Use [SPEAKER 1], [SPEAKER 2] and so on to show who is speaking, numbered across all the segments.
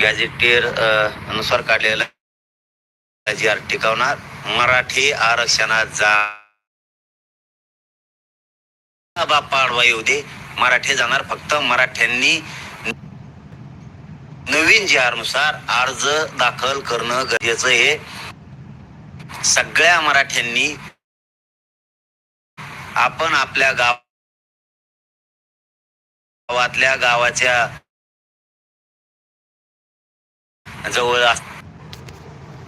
[SPEAKER 1] गॅझेटेरनुसार काढलेला जी आर टिकवणार. मराठी आरक्षणात जा. पाडवा येऊ दे. मराठी जाणार फक्त मराठ्यांनी. नवीन जी आरनुसार अर्ज दाखल करणं गरजेचं हे सगळ्या मराठ्यांनी आपण आपल्या गावातल्या गावाच्या जवळ अस-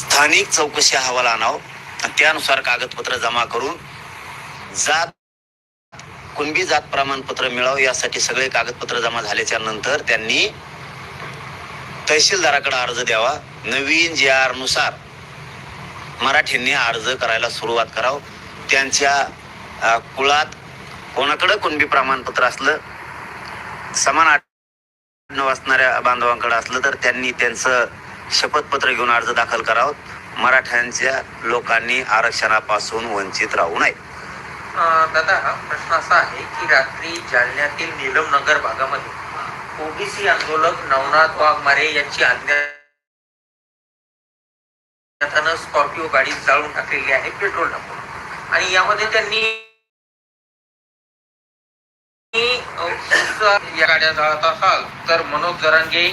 [SPEAKER 1] स्थानिक चौकशी अहवाल आणावं. आणि त्यानुसार कागदपत्र जमा करून जात कुणबी जात प्रमाणपत्र मिळावं यासाठी सगळे कागदपत्र जमा झाल्याच्यानंतर त्यांनी तहसीलदाराकडे अर्ज द्यावा. नवीन जी आरनुसार मराठींनी अर्ज करायला सुरुवात करावं. त्यांच्या कुळात कोणाकडं कुणबी प्रमाणपत्र असलं समान आडनाव असणाऱ्या बांधवांकडे असलं तर त्यांनी त्यांचं शपथपत्र घेऊन अर्ज दाखल करावं. मराठ्यांच्या लोकांनी आरक्षणापासून वंचित राहू नये.
[SPEAKER 2] दादा हा प्रश्न असा आहे की रात्री जालन्यातील नीलम नगर भागामध्ये ओबीसी आंदोलक नवनाथ वाघमारे यांची अज्ञातानं स्कॉर्पिओ गाडी जाळून टाकलेली आहे पेट्रोल टाकून आणि यामध्ये त्यांनी या गाड्या जाळत असाल तर मनोज जरांगे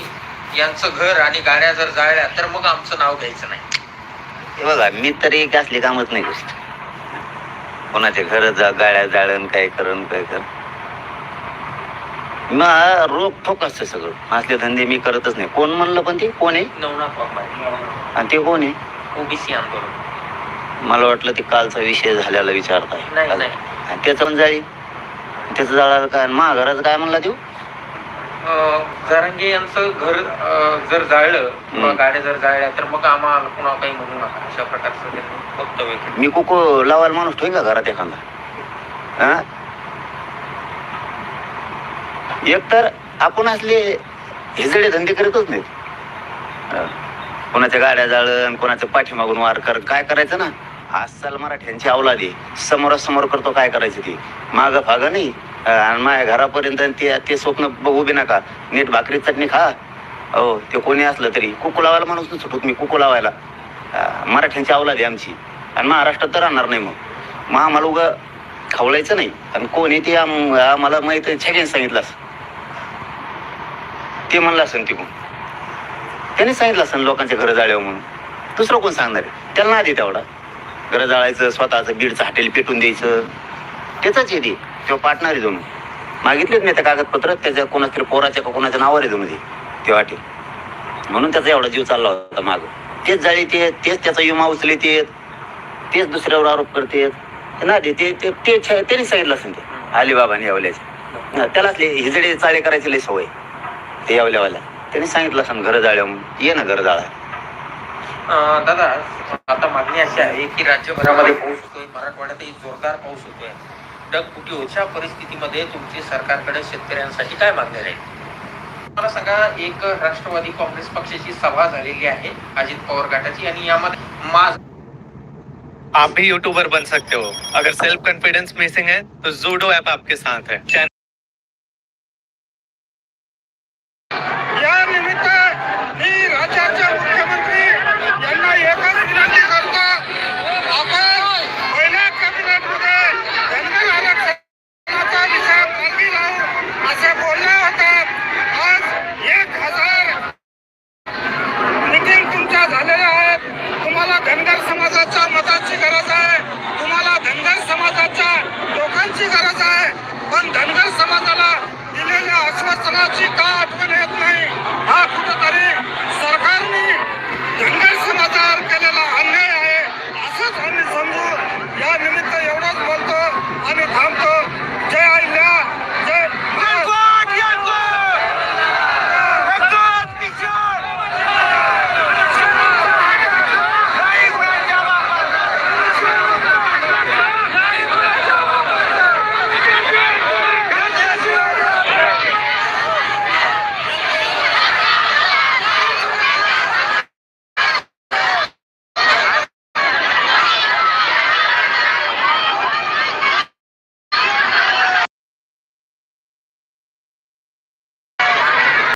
[SPEAKER 2] यांचं घर आणि गाड्या जर जाळल्या तर मग आमचं नाव घ्यायचं नाही.
[SPEAKER 1] हे बघा मी तरी एक असली कामच नाही गोष्ट. कोणाचे घर जा गाड्या जाळण काय करण काय कर. मग रोख ठोक असतं सगळं. असले धंदे मी करतच नाही. कोण म्हणलं पण ते? कोण आहे?
[SPEAKER 2] नवनाथ
[SPEAKER 1] आणि ते कोण आहे?
[SPEAKER 2] ओबीसी आंदोलन
[SPEAKER 1] मला वाटलं ते कालचा विषय झालेला विचारताय.
[SPEAKER 2] नाही नाही.
[SPEAKER 1] आणि त्याचं पण जाळी. त्याचं जाळायला काय? महाघराचं काय म्हणला
[SPEAKER 2] अं, जरांगे यांचं घर जर जाळलं किंवा. गाड्या जर जाळल्या तर मग आम्हाला पुन्हा काही म्हणू नका. अशा प्रकारचं त्यांनी वक्तव्य केलं.
[SPEAKER 1] मी कुकू लावायला माणूस ठेवीन का घरात एखादा? हा? एक तर आपण असले हिजडे धंदे करतच नाहीत. कोणाच्या गाड्या जाळण कोणाच्या पाठीमागून वार कर काय करायचं ना? अस्सल मराठ्यांची अवलादी. समोरासमोर करतो काय करायचं ती? माग फाग नाही. आणि माझ्या घरापर्यंत ते ते स्वप्न बघू बी नका. नीट भाकरी चटणी खा. हो ते कोणी असलं तरी. कुकू लावायला माणूस नसतो मी कुकू लावायला. मराठ्यांची अवलादी आमची. आणि महाराष्ट्रात तर राहणार नाही मग. मग आम्हाला उगा खवळायचं नाही. आणि कोण ते आम- आम्हाला माहीत आहे सांगितलं असं. ते म्हणलं असेल तिकून त्याने सांगितलं असेल लोकांच्या घरं जाळ्यावर म्हणून. दुसरं कोण सांगणार आहे? त्याला ना दे तेवढा. घरं जाळायचं स्वतःचं बीडचं हॉटेल पेटून द्यायचं. त्याचाच आहे ते पार्टनर आहे तुम्ही. मागितलेच नाही त्या कागदपत्र? त्याच्या कोणाच तरी पोराच्या का कोणाच्या नावावर आहे तुम्ही? ते ते म्हणून त्याचा एवढा जीव चालला होता माग. तेच जाळी ते तेच त्याचा विमा उचले तेच दुसऱ्यावर आरोप करते. ना ते त्यांनी सांगितलं असेल ते. अलिबाबाने यावल्याचे. त्याला असले हिजडे चाळे करायची लय सवय. ते यावल्यावाल्या. त्यांनी सांगितलं असं घर जाळ्या म्हणून. ये ना घर जाळा
[SPEAKER 2] दादा आता मागणी अशी आहे की राज्यभरामध्ये पाऊस होतोय मराठवाड्यातही जोरदार पाऊस होतोय. ढगफुटी परिस्थितीमध्ये तुमची सरकारकडे शेतकऱ्यांसाठी काय मागणी राहील? मला सांगा एक राष्ट्रवादी काँग्रेस पक्षाची सभा झालेली आहे अजित पवार गटाची आणि यामध्ये माझ
[SPEAKER 3] आप भी यूट्यूबर बन सकते हो। अगर सेल्फ कॉन्फिडेंस मिसिंग है तो जूडो ऐप आपके साथ है। चैनल
[SPEAKER 4] तुम्हाला धनगर समाजाच्या मताची गरज आहे. तुम्हाला धनगर समाजाच्या लोकांची गरज आहे. पण धनगर समाजाला दिलेल्या आश्वासनाची का आठवण येत नाही. हा कुठेतरी सरकारने धनगर समाजावर केलेला अन्याय